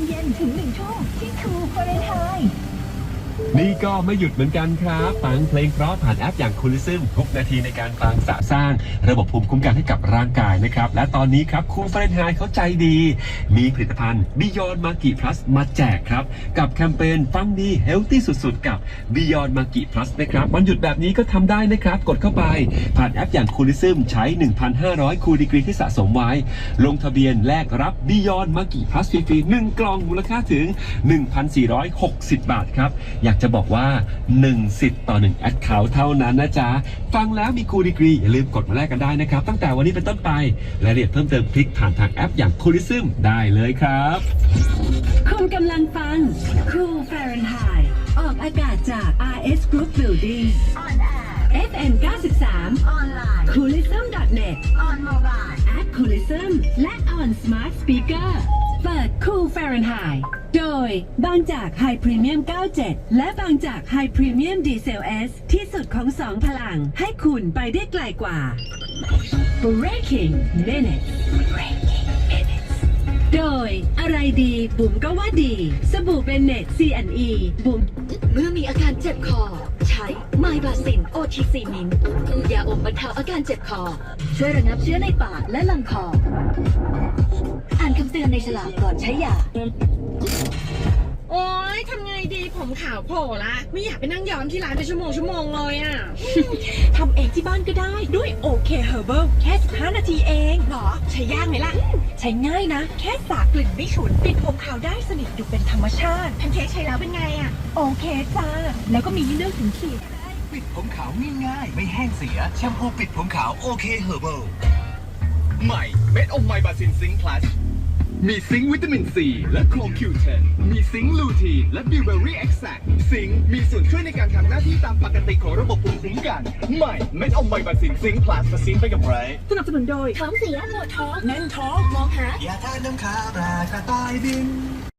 งเย็นถึง1ทุ่วที่ทูฟาเรนไฮต์ นี่ก็ไม่หยุดเหมือนกันครับฟังเพลงเพราะผ่านแอปอย่างคูลิซึมทุกนาทีในการฟังสะสร้าง ระบบภูมิคุ้มกันให้กับร่างกายนะครับ และตอนนี้ครับครูเฟรนไฮเขาใจดี มีผลิตภัณฑ์ Beyond m a g i Plus มาแจกครับ กับแคมเปญฟังดีเฮลตี้สุดๆ กับ Beyond m a g i Plus นะครับวันหยุดแบบนี้ก็ทำได้นะครับ กดเข้าไป ผ่านแอปอย่างคูลิซึมใช้ 1,500 คูลดีกรีที่สะสมไว้ ลงทะเบียนแลกรับ Beyond m a g i Plus ฟรีๆ1กล่องมูลค่าถึง 1,460 บาทครับอยากจะบอกว่า 1 สิทธิ์ต่อ 1 แอดเคาเท่านั้นนะจ๊ะ ฟังแล้วมีคูลดีกรี อย่าลืมกดมาแลกกันได้นะครับ ตั้งแต่วันนี้เป็นต้นไปและรายละเอียดเพิ่มเติมคลิกผ่านทางแอปอย่างคูลิซึมได้เลยครับ คุณกำลังฟัง Cool Fahrenheit ออกอากาศจาก RS Group Building ออนแอร์ FM คูลิซึมและออนสมาร์ทสปีกเกอร์เปิดคูลฟาเรนไฮต์โดยบางจากไฮพรีเมียม 97 และบางจากไฮพรีเมียมดีเซลเอสที่สุดของสองพลัง ให้คุณไปได้ไกลกว่า Breaking Minutes โดยอะไรดีบุ๋มก็ว่าดี สบู่เบนเนตซีแอนอีบุ๋มเมื่อมีอาการเจ็บคอ ไมบาซิน OTC มินยาอมบรรเทาอาการเจ็บคอ ช่วยระงับเชื้อในปากและลำคอ อ่านคำเตือนในฉลากก่อนใช้ยา โอ๊ยทำไงดีผมขาวโผล่ละ ไม่อยากไปนั่งย้อมที่ร้านเป็นชั่วโมงชั่วโมงเลยอะทำเองที่บ้านก็ได้ด้วยโอเคเฮอร์เบิลแค่ 15 นาทีเองหรอ ใช้ยากไหมล่ะ ใช้ง่ายนะ แค่สระกลิ่นไม่ฉุน ปิดผมขาวได้สนิทดูเป็นธรรมชาติ แพนเค้กใช้แล้วเป็นไงอะโอเคจ้า แล้วก็มีให้เลือกถึงสี่ ปิดผมขาวง่ายๆไม่แห้งเสีย แชมพูปิดผมขาวโอเคเฮอร์เบิลใหม่เม็ดอมไมบาซินซิงค์พลัสมีซิงค์วิตามินซีและโคคิวเทนมีซิงค์ลูทีนและบิวเบอรี่เอ็กแซกซิงค์มีส่วนช่วยในการทำหน้าที่ตามปกติของระบบภูมิคุ้มกัน ใหม่เม็ดอมไมบาซินซิงค์พลัสซิงค์ไปกับไรสนับสนุนโดยท้องเสียปวดท้องแน่นท้องมองหายาทานน้ำขาปลากระต่ายบิน